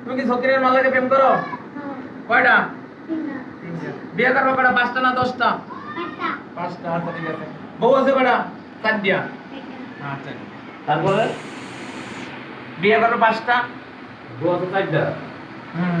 তুমি কি সকিরের মালাকে প্রেম করো? কয়টা? বিয়ে করব কয়টা? পাঁচটা না দশটা? পাঁচটা আচ্ছা ঠিক আছে। বউ আছে কয়টা? চার দিয়া আচ্ছা তারপরে? বিয়ে করব পাঁচটা। বউ আছে চারটা। হুম।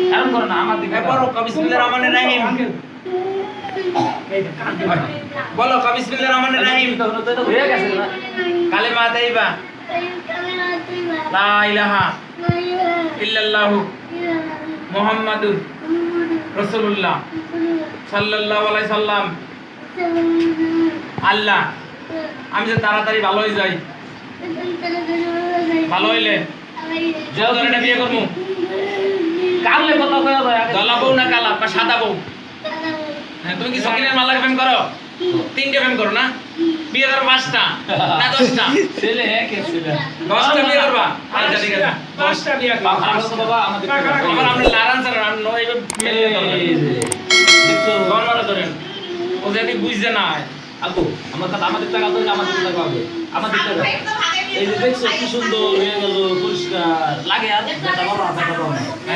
কথা বলো বিসমিল্লাহ এক কথা বলো এই কান্না না বাবা শুনো বিসমিল্লাহ কত রহমানুর রহিম এরকম করো না আমার দিকে এ পড়ো বিসমিল্লাহ রহমানির রহিম। বলো বিসমিল্লাহ রহমানির রহিম। হয়ে গেছে না? কালেমা তাইবা। লা ইলাহা ইল্লাল্লাহু মুহাম্মাদুর রাসূলুল্লাহ সাল্লাল্লাহু আলাইহি সাল্লাম। আল্লাহ আমি যে তাড়াতাড়ি ভালো হয়ে যাই। ভালো হইলে জলদরে বিয়ে করব। কামলে কথা কয়া যায়? আগে দলা বউ না কালা বা সাদা বউ? হ্যাঁ, তুমি কি সকিনের মালাকে প্রেম করো? তিনটে প্রেম করো না? বিয়ে করো পাঁচটা না দশটা? ছেলে হ্যাঁ কে ছেলে। দশটা বিয়ে করবা। আচ্ছা ঠিক আছে। দশটা বিয়ে আসো বাবা আমাদের আমার আপনি লারান স্যার আমি নয় মেলে দেখছ গণমারা ধরেন ও যদি বুঝতে না হয়। আগো আমার কথা আমাদের টাকা তো আমাদের টাকা হবে। আমাদের টাকা। এই যে দেখছ কি সুন্দর হয়ে গেল পরিষ্কার। লাগে আর যেটা বলো না সেটা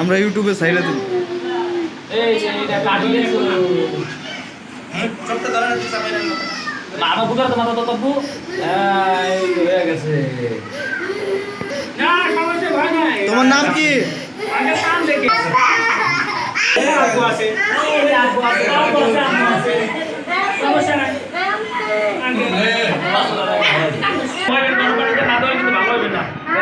আমরা ইউটিউবে সাইডে আমার বুকার তো মাথা তো হয়ে গেছে। তোমার নাম কি? আছে আগো আছে সমস্যা নাই আগে সময় বের করো, বাড়িতে না দেওয়ালে কিন্তু ভালো হবে না। এটা কিন্তু গায়ে শুকাইতে সময় লাগবে, মাথাটা লাল হবে টকটকে। দেখছি দেখছি এই যে আমার শুনতে দেই। এই এটা কত ভালো হয়ে গেছে এই হয়ে গেছে দেখো এই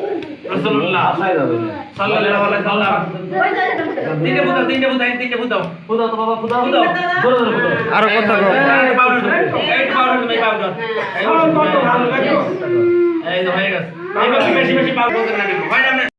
রাসূলুল্লাহ সাল্লাল্লাহু আলাইহি সাল্লাম। তিনটে বুঝাও, তিনটে বুঝাও, তিনটে বুঝাও। ফুদাও তো বাবা ফুদাও ফুদাও। জোরে জোরে ফুদাও আরও কথা কও এই পাউডার, এই পাউডার, এই কত ভালো এই তো হয়ে গেছে। বেশি বেশি বেশি পাউডার না হয় না আপনার?